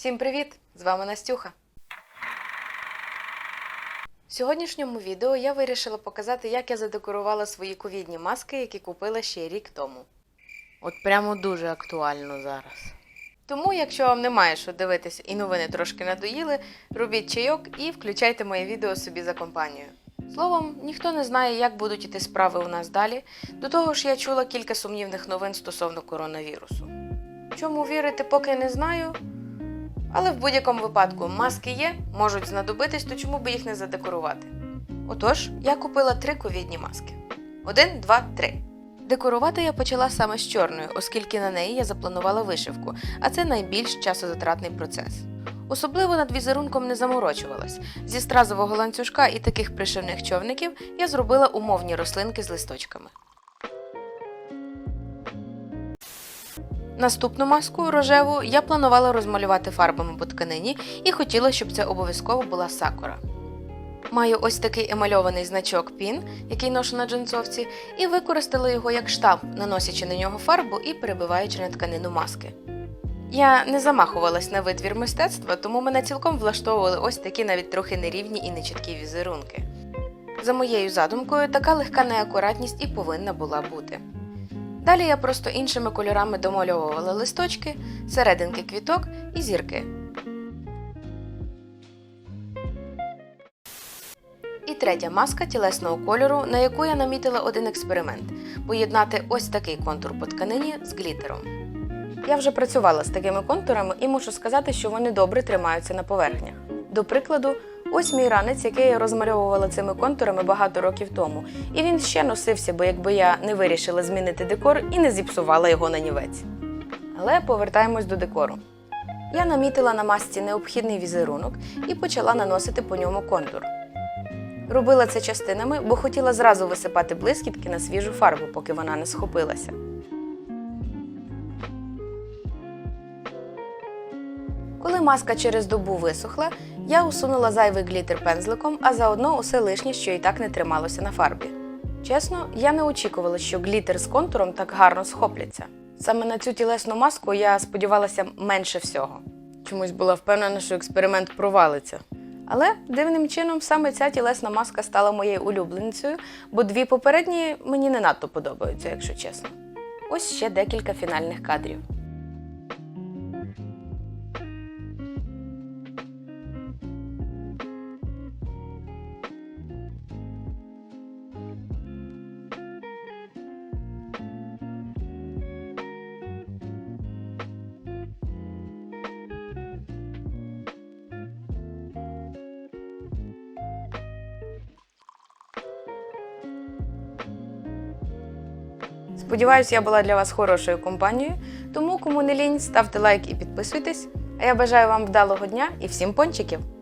Всім привіт! З вами Настюха. В сьогоднішньому відео я вирішила показати, як я задекорувала свої ковідні маски, які купила ще рік тому. От прямо дуже актуально зараз. Тому, якщо вам немає що дивитися і новини трошки надоїли, робіть чайок і включайте моє відео собі за компанію. Словом, ніхто не знає, як будуть іти справи у нас далі. До того ж, я чула кілька сумнівних новин стосовно коронавірусу. Чому вірити, поки не знаю. Але в будь-якому випадку маски є, можуть знадобитись, то чому би їх не задекорувати? Отож, я купила три ковідні маски: один, два, три. Декорувати я почала саме з чорною, оскільки на неї я запланувала вишивку, а це найбільш часозатратний процес. Особливо над візерунком не заморочувалась. Зі стразового ланцюжка і таких пришивних човників я зробила умовні рослинки з листочками. Наступну маску рожеву я планувала розмалювати фарбами по тканині і хотіла, щоб це обов'язково була сакура. Маю ось такий емальований значок PIN, який ношу на джинсовці, і використала його як штамп, наносячи на нього фарбу і перебиваючи на тканину маски. Я не замахувалась на витвір мистецтва, тому мене цілком влаштовували ось такі навіть трохи нерівні і нечіткі візерунки. За моєю задумкою, така легка неакуратність і повинна була бути. Далі я просто іншими кольорами домальовувала листочки, серединки квіток і зірки. І третя маска тілесного кольору, на яку я намітила один експеримент поєднати ось такий контур по тканині з глітером. Я вже працювала з такими контурами і мушу сказати, що вони добре тримаються на поверхнях. До прикладу, ось мій ранець, який я розмальовувала цими контурами багато років тому, і він ще носився, бо якби я не вирішила змінити декор і не зіпсувала його на нівець. Але повертаємось до декору. Я намітила на масці необхідний візерунок і почала наносити по ньому контур. Робила це частинами, бо хотіла зразу висипати блискітки на свіжу фарбу, поки вона не схопилася. Маска через добу висохла, я усунула зайвий глітер пензликом, а заодно усе лишнє, що і так не трималося на фарбі. Чесно, я не очікувала, що глітер з контуром так гарно схопляться. Саме на цю тілесну маску я сподівалася менше всього. Чомусь була впевнена, що експеримент провалиться. Але дивним чином саме ця тілесна маска стала моєю улюбленицею, бо дві попередні мені не надто подобаються, якщо чесно. Ось ще декілька фінальних кадрів. Сподіваюсь, я була для вас хорошою компанією. Тому, кому не лінь, ставте лайк і підписуйтесь. А я бажаю вам вдалого дня і всім пончиків!